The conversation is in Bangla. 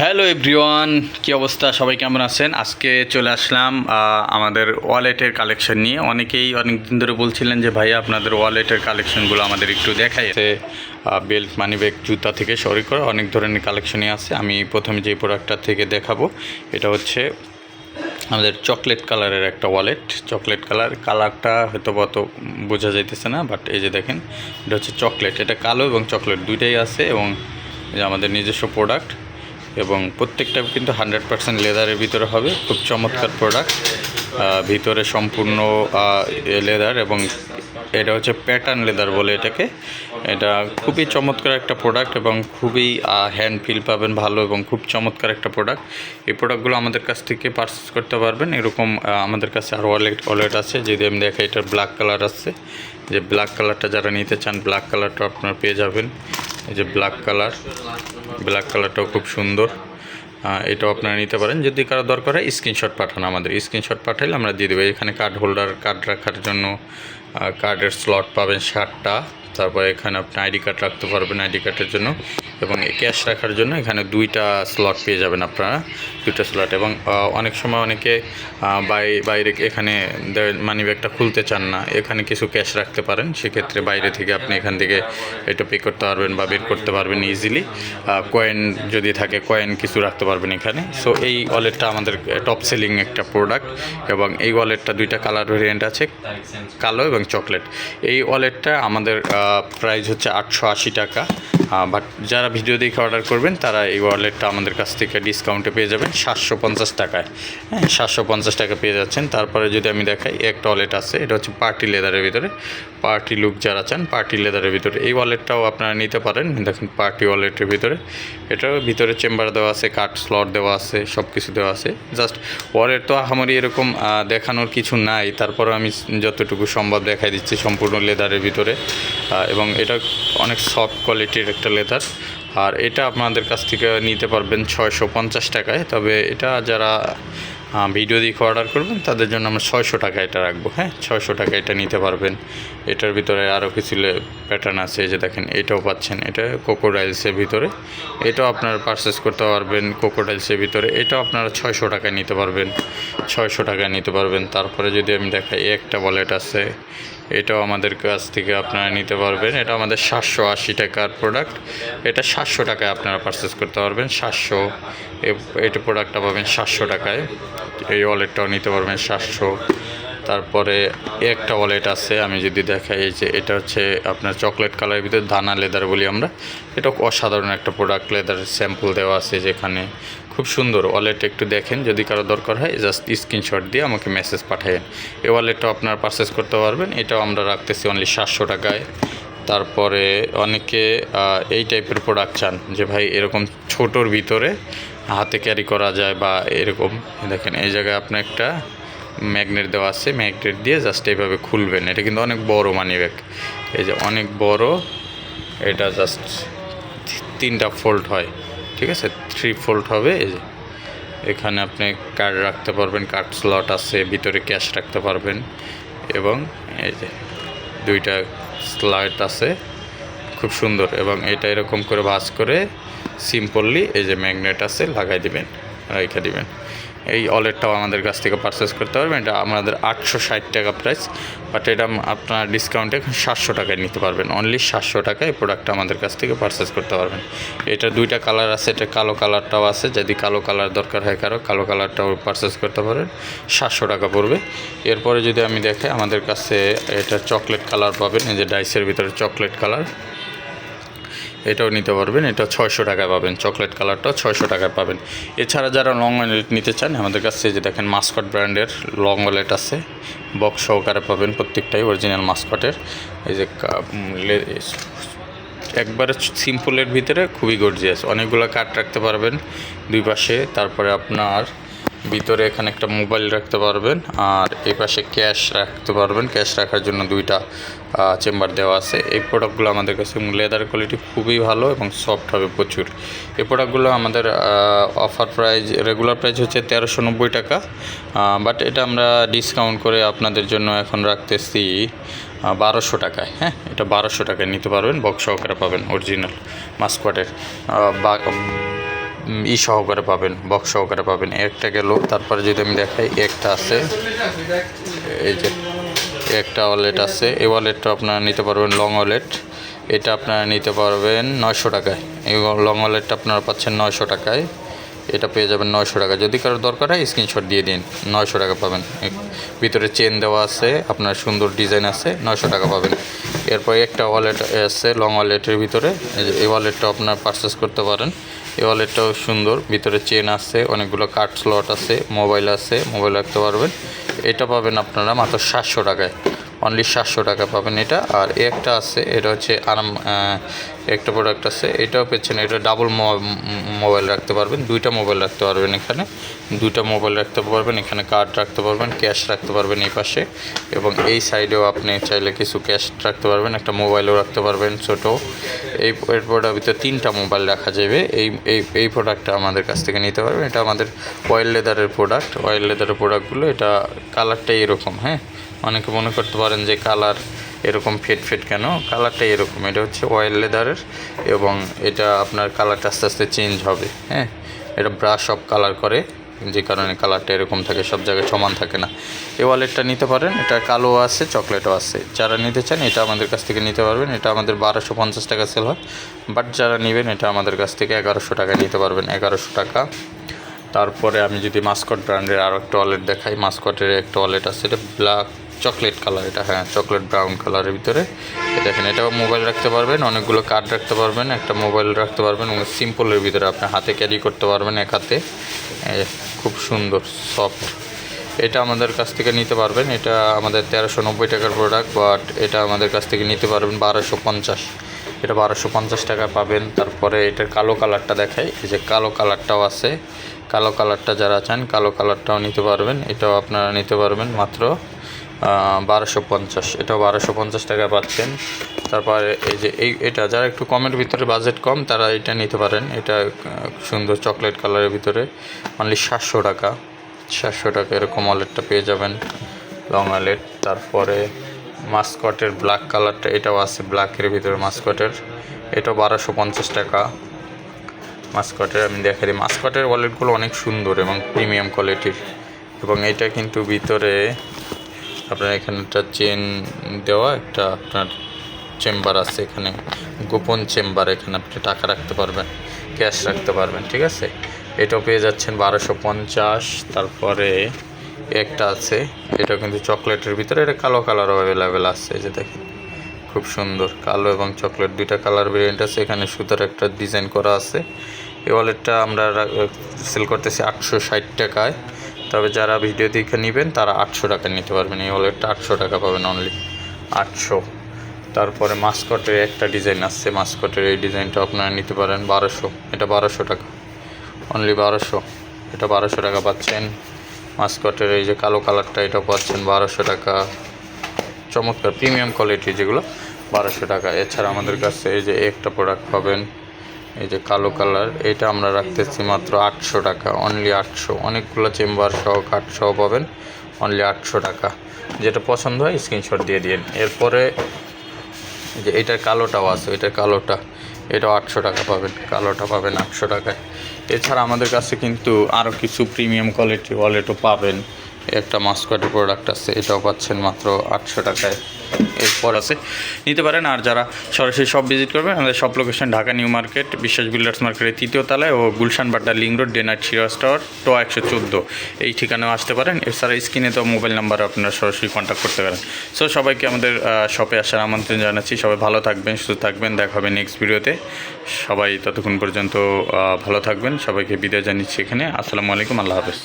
হ্যালো এভরিওয়ান, কী অবস্থা? সবাই কেমন আছেন? আজকে চলে আসলাম আমাদের ওয়ালেটের কালেকশন নিয়ে। অনেকেই অনেক দিন ধরে বলছিলেন যে, ভাইয়া, আপনাদের ওয়ালেটের কালেকশনগুলো আমাদের একটু দেখাই। বেল্ট মানি ব্যাগ জুতা থেকে সরি করে অনেক ধরনের কালেকশনই আছে। আমি প্রথমে যে প্রোডাক্টটা থেকে দেখাবো, এটা হচ্ছে আমাদের চকলেট কালারের একটা ওয়ালেট। চকলেট কালার, কালারটা হয়তো অত বোঝা যাইতেছে না, বাট এই যে দেখেন, এটা হচ্ছে চকলেট। এটা কালো এবং চকলেট দুইটাই আছে এবং আমাদের নিজস্ব প্রোডাক্ট। এবং প্রত্যেকটা কিন্তু হান্ড্রেড পার্সেন্ট লেদারের ভিতরে হবে। খুব চমৎকার প্রোডাক্ট ভিতরে সম্পূর্ণ লেদার এবং এটা হচ্ছে প্যাটার্ন লেদার বলে এটাকে। এটা খুবই চমৎকার একটা প্রোডাক্ট এবং খুবই হ্যান্ড ফিল পাবেন ভালো এবং খুব চমৎকার একটা প্রোডাক্ট এই প্রোডাক্টগুলো আমাদের কাছ থেকে পারচেস করতে পারবেন। এরকম আমাদের কাছে আরও ওয়ালেট ওয়ালেট আছে। যদি আমি দেখি এটার ব্ল্যাক কালার আছে যে ব্ল্যাক কালারটা যারা নিতে চান ব্ল্যাক কালারটা আপনারা পেয়ে যাবেন। এই যে ব্ল্যাক কালার ব্ল্যাক কালারটাও খুব সুন্দর। এটাও আপনারা নিতে পারেন। যদি কারও দরকার হয় স্ক্রিনশট পাঠান আমাদের। স্ক্রিনশট পাঠাইলে আমরা দিয়ে দেবো। এখানে কার্ড হোল্ডার কার্ড রাখার জন্য কার্ডের স্লট পাবেন ষাটটা। তারপরে এখানে আপনি আইডি কার্ড রাখতে পারবেন আইডি কার্ডের জন্য এবং ক্যাশ রাখার জন্য এখানে দুইটা স্লট পেয়ে যাবেন আপনারা, দুইটা স্লট। এবং অনেক সময় অনেকে বাই- বাইরে এখানে মানি ব্যাগটা খুলতে চান না, এখানে কিছু ক্যাশ রাখতে পারেন, সেক্ষেত্রে বাইরে থেকে আপনি এখান থেকে এটা পে করতে পারবেন বা বের করতে পারবেন ইজিলি কয়েন যদি থাকে কয়েন কিছু রাখতে পারবেন এখানে। সো এই ওয়ালেটটা আমাদের টপ সেলিং একটা প্রোডাক্ট এবং এই ওয়ালেটটা দুইটা কালার ভেরিয়েন্ট আছে, কালো এবং চকলেট এই ওয়ালেটটা আমাদের প্রাইস হচ্ছে আটশো আশি টাকা। বাট যারা ভিডিও দেখে অর্ডার করবেন, তারা এই ওয়ালেটটা আমাদের কাছ থেকে ডিসকাউন্টে পেয়ে যাবেন সাতশো পঞ্চাশ টাকায়। হ্যাঁ সাতশো পঞ্চাশ টাকা পেয়ে যাচ্ছেন। তারপরে যদি আমি দেখাই, একটা ওয়ালেট আছে, এটা হচ্ছে পার্টি লেদারের ভিতরে। পার্টি লুক যারা চান পার্টি লেদারের ভিতরে। এই ওয়ালেটটাও আপনারা নিতে পারেন। দেখেন পার্টি ওয়ালেটের ভিতরে। এটার ভিতরে চেম্বার দেওয়া আছে কাঠ স্লট দেওয়া আছে সব কিছু দেওয়া আছে। জাস্ট ওয়ালেট তো আমারই এরকম দেখানোর কিছু নাই। তারপরে আমি যতটুকু সম্ভব দেখাই দিচ্ছি সম্পূর্ণ লেদারের ভিতরে। এবং এটা অনেক সফট কোয়ালিটির একটা লেদার। আর এটা আপনাদের কাছ থেকে নিতে পারবেন ছয়শো পঞ্চাশ টাকায়। তবে এটা যারা ভিডিও দেখে অর্ডার করবেন, তাদের জন্য আমরা ছয়শো টাকা এটা রাখব। হ্যাঁ ছয়শো টাকা এটা নিতে পারবেন। এটার ভিতরে আরও কিছু প্যাটার্ন আছে যে দেখেন, এটাও পাচ্ছেন। এটা কোকোডাইলসের ভিতরে। এটাও আপনারা পারচেস করতে পারবেন কোকোডাইলসের ভিতরে। এটাও আপনারা ছয়শো টাকায় নিতে পারবেন। ছয়শো টাকায় নিতে পারবেন। তারপরে যদি আমি দেখাই একটা ওয়ালেট আছে। এটাও আমাদের কাছ থেকে আপনারা নিতে পারবেন। এটা আমাদের সাতশো আশি টাকার প্রোডাক্ট এটা সাতশো টাকায় আপনারা পারচেস করতে পারবেন। সাতশো এটা প্রোডাক্টটা পাবেন সাতশো টাকায়। এই ওয়ালেটটাও নিতে পারবেন সাতশো। তারপরে একটা ওয়ালেট আছে, আমি যদি দেখাই যে এটা হচ্ছে আপনার চকলেট কালারের ভিতরে দানা লেদার বলি আমরা। এটা অসাধারণ একটা প্রোডাক্ট লেদার স্যাম্পল দেওয়া আছে যেখানে। খুব সুন্দর ওয়ালেট একটু দেখেন, যদি কারও দরকার হয় জাস্ট স্ক্রিনশট দিয়ে আমাকে মেসেজ পাঠাবেন এই ওয়ালেটটাও আপনারা পারচেস করতে পারবেন, এটাও আমরা রাখতেছি অনলি সাতশো টাকায়। তারপরে অনেকে এই টাইপের প্রোডাক্ট চান, যে ভাই এরকম ছোটোর ভিতরে হাতে ক্যারি করা যায় বা এরকম। দেখেন, এই জায়গায় আপনার একটা ম্যাগনেট দেওয়া আছে ম্যাগনেট দিয়ে জাস্ট এইভাবে খুলবেন। এটা কিন্তু অনেক বড় মানি ব্যাগ এই যে অনেক বড়, এটা জাস্ট তিনটা ফোল্ড হয়। ঠিক আছে? থ্রি ফোল্ড হবে। এই যে, এখানে আপনি কার্ড রাখতে পারবেন কার্ড স্লট আছে, ভিতরে ক্যাশ রাখতে পারবেন এবং এই যে, দুইটা স্লট আছে, খুব সুন্দর এবং এটা এরকম করে ভাস করে সিম্পললি এই যে ম্যাগনেট আছে, লাগাই দিবেন, রেখে দিবেন। এই ওয়ালেটটাও আমাদের কাছ থেকে পারচেস করতে পারবেন। এটা আমাদের আটশো ষাট টাকা প্রাইস বাট এটা আপনার ডিসকাউন্টে সাতশো টাকায় নিতে পারবেন। অনলি সাতশো টাকায় এই প্রোডাক্টটা আমাদের কাছ থেকে পারচেস করতে পারবেন। এটা দুইটা কালার আছে, এটা কালো কালারটাও আছে। যদি কালো কালার দরকার হয় কারও, কালো কালারটাও পারচেস করতে পারেন। সাতশো টাকা পড়বে। এরপরে যদি আমি দেখে আমাদের কাছে এটা চকলেট কালার পাবেন। এই যে ডাইসের ভিতরে চকলেট কালার এটাও নিতে পারবেন। এটা ছয়শো টাকায় পাবেন। চকলেট কালারটাও ছয়শো টাকায় পাবেন। এছাড়া যারা লং ওয়ালেট নিতে চান, আমাদের কাছে যে দেখেন মাস্কট ব্র্যান্ডের লং ওয়ালেট আছে বক্স সহকারে পাবেন প্রত্যেকটাই অরিজিনাল মাস্কটের এই যে একবারে সিম্পলের ভিতরে খুবই গর্জিয়াস অনেকগুলো কাট রাখতে পারবেন দুই পাশে। তারপরে আপনার ভিতরে এখানে একটা মোবাইল রাখতে পারবেন আর এই পাশে ক্যাশ রাখতে পারবেন। ক্যাশ রাখার জন্য দুইটা চেম্বার দেওয়া আছে। এই প্রোডাক্টগুলো আমাদের কাছে লেদার কোয়ালিটি খুবই ভালো এবং সফট হবে প্রচুর। এই প্রোডাক্টগুলো আমাদের অফার প্রাইস রেগুলার প্রাইস হচ্ছে তেরোশো নব্বই টাকা। বাট এটা আমরা ডিসকাউন্ট করে আপনাদের জন্য এখন রাখতেছি বারোশো টাকায়। হ্যাঁ এটা বারোশো টাকায় নিতে পারবেন বক্স সহকারে পাবেন অরিজিনাল মাস্কটের উম, ই সহকারে পাবেন বক্স সহকারে পাবেন। একটা গেল, তারপরে যদি আমি দেখাই, একটা আছে। এই যে, একটা ওয়ালেট আছে। এই ওয়ালেটটা আপনারা নিতে পারবেন লং ওয়ালেট এটা আপনারা নিতে পারবেন নয়শো টাকায়। এই লং ওয়ালেটটা আপনারা পাচ্ছেন নয়শো টাকায়। এটা পেয়ে যাবেন নয়শো টাকা। যদি কারোর দরকার হয় স্ক্রিনশট দিয়ে দিন। নয়শো টাকা পাবেন। ভিতরে চেন দেওয়া আছে, আপনার সুন্দর ডিজাইন আছে, নয়শো টাকা পাবেন। এরপর একটা ওয়ালেট আছে লং ওয়ালেটের ভিতরে। এই ওয়ালেটটা আপনার পারচেস করতে পারেন। এই ওয়ালেটটাও সুন্দর। ভিতরে চেন আছে, অনেকগুলো কার্ড স্লট আছে মোবাইল আছে মোবাইল রাখতে পারবেন। এটা পাবেন আপনারা মাত্র সাতশো টাকায়। অনলি সাতশো টাকা পাবেন এটা। আর একটা আছে, এটা হচ্ছে আরাম একটা প্রোডাক্ট আছে, এটাও পেয়েছেন, এটা ডাবল মোবাইল রাখতে পারবেন, দুইটা মোবাইল রাখতে পারবেন এখানে। দুইটা মোবাইল রাখতে পারবেন, এখানে কার্ড রাখতে পারবেন ক্যাশ রাখতে পারবেন এই পাশে। এবং এই সাইডেও আপনি চাইলে কিছু ক্যাশ রাখতে পারবেন, একটা মোবাইলও রাখতে পারবেন ছোট। এই প্রোডাক্টের ভিতরে তিনটা মোবাইল রাখা যাবে, এই এই এই প্রোডাক্টটা আমাদের কাছ থেকে নিতে পারবেন। এটা আমাদের অয়েল লেদারের প্রোডাক্ট অয়েল লেদারের প্রোডাক্টগুলো এটা কালারটাই এরকম হ্যাঁ? অনেকে মনে করতে পারেন যে কালার এরকম ফেট ফেট কেন? কালারটা এরকম। এটা হচ্ছে অয়েল লেদারের এবং এটা আপনার কালারটা আস্তে আস্তে চেঞ্জ হবে হ্যাঁ? এটা ব্রাশ অফ কালার করে, যে কারণে কালারটা এরকম থাকে, সব জায়গায় সমান থাকে না। এই ওয়ালেটটা নিতে পারেন, এটা কালো আছে চকলেটও আছে। যারা নিতে চান, এটা আমাদের কাছ থেকে নিতে পারবেন। এটা আমাদের বারোশো পঞ্চাশ টাকা সেল হয়। বাট যারা নেবেন, এটা আমাদের কাছ থেকে এগারোশো টাকায় নিতে পারবেন, এগারোশো টাকা। তারপরে আমি যদি মাস্কট ব্র্যান্ডের আরও একটা ওয়ালেট দেখাই মাস্কটের একটা ওয়ালেট আছে, এটা ব্ল্যাক চকলেট কালার, এটা হ্যাঁ চকলেট ব্রাউন কালারের ভিতরে। দেখেন, এটাও মোবাইল রাখতে পারবেন, অনেকগুলো কার্ড রাখতে পারবেন, একটা মোবাইল রাখতে পারবেন, এবং সিম্পলের ভিতরে আপনি হাতে ক্যারি করতে পারবেন এক হাতে। খুব সুন্দর, সফট। এটা আমাদের কাছ থেকে নিতে পারবেন, এটা আমাদের তেরোশো নব্বই টাকার প্রোডাক্ট বাট এটা আমাদের কাছ থেকে নিতে পারবেন বারোশো পঞ্চাশ। এটা বারোশো পঞ্চাশ টাকা পাবেন। তারপরে এটার কালো কালারটা দেখাই, এই যে কালো কালারটাও আছে। কালো কালারটা যারা চান, কালো কালারটাও নিতে পারবেন, এটাও আপনারা নিতে পারবেন মাত্র বারোশো পঞ্চাশ। এটাও বারোশো পঞ্চাশ টাকা পাচ্ছেন। তারপরে এই যে এই এটা, যারা একটু কমের ভিতরে বাজেট কম, তারা এটা নিতে পারেন। এটা সুন্দর চকলেট কালারের ভিতরে। অনলি সাতশো টাকা। সাতশো টাকা এরকম ওয়ালেটটা পেয়ে যাবেন লং ওয়ালেট তারপরে মাস্কটের ব্ল্যাক কালারটা এটাও আছে ব্ল্যাকের ভিতরে মাস্কটের এটাও বারোশো পঞ্চাশ টাকা। মাস্কটের আমি দেখাই দিই। মাস্কটের ওয়ালেটগুলো অনেক সুন্দর এবং প্রিমিয়াম কোয়ালিটির এবং এটা কিন্তু ভিতরে আপনার এখানে একটা চেন দেওয়া, একটা আপনার চেম্বার আছে এখানে। গোপন চেম্বার এখানে আপনি টাকা রাখতে পারবেন ক্যাশ রাখতে পারবেন, ঠিক আছে? এটাও পেয়ে যাচ্ছেন বারোশো পঞ্চাশ। তারপরে একটা আছে এটা কিন্তু চকলেটের ভিতরে, এটা কালো কালারও অ্যাভেলেবেল আছে যে দেখেন। খুব সুন্দর, কালো এবং চকলেট, দুইটা কালার ভেরিয়েন্ট আছে। এখানে সুতার একটা ডিজাইন করা আছে। এই ওয়ালেটটা আমরা সেল করতেছি আটশো ষাট টাকায়। তবে যারা ভিডিও দেখে নেবেন, তারা আটশো টাকা নিতে পারবেন। এই ওয়ালেটটা আটশো টাকা পাবেন অনলি আটশো। তারপরে মাস্কটের একটা ডিজাইন আসছে মাস্কটের এই ডিজাইনটা আপনারা নিতে পারেন বারোশো। এটা বারোশো টাকা। অনলি বারোশো। এটা বারোশো টাকা পাচ্ছেন। মাস্কটের এই যে কালো কালারটা এটা পাচ্ছেন বারোশো টাকা। চমৎকার প্রিমিয়াম কোয়ালিটি যেগুলো, বারোশো টাকা। এছাড়া আমাদের কাছে এই যে একটা প্রোডাক্ট পাবেন। এই যে কালো কালার, এটা আমরা রাখতেছি মাত্র আটশো টাকা অনলি আটশো। অনেকগুলো চেম্বার সহ কাঠ সহ পাবেন অনলি আটশো টাকা। যেটা পছন্দ হয় স্ক্রিনশট দিয়ে দিন এরপরে যে এটার কালোটাও আছে, এটার কালোটা, এটাও আটশো টাকা পাবেন, কালোটা পাবেন আটশো টাকায়। এছাড়া আমাদের কাছে কিন্তু আরও কিছু প্রিমিয়াম কোয়ালিটি ওয়ালেটও পাবেন। একটা মাস্কটের প্রোডাক্ট আছে, এটাও পাচ্ছেন মাত্র আটশো টাকায়। এরপর আছে। নিতে পারেন, আর যারা সরাসরি সব ভিজিট করবেন, আমাদের সব location Dhaka new market, Biswas builders মার্কেটের তৃতীয় তলায় ও গুলশান বাড্ডা লিং রোড ডেনার চিরাস টাওয়ার টো একশো চোদ্দ। এই ঠিকানাও আসতে পারেন। এছাড়া স্ক্রিনে তো মোবাইল নাম্বার আপনারা সরাসরি কন্ট্যাক্ট করতে পারেন। সো সবাইকে আমাদের শপে আসার আমন্ত্রণ জানাচ্ছি। সবাই ভালো থাকবেন, সুস্থ থাকবেন। দেখা হবে নেক্সট ভিডিওতে সবাই ততক্ষণ পর্যন্ত ভালো থাকবেন। সবাইকে বিদায় জানিয়েছি এখানে। আসসালামু আলাইকুম। আল্লাহ হাফেজ।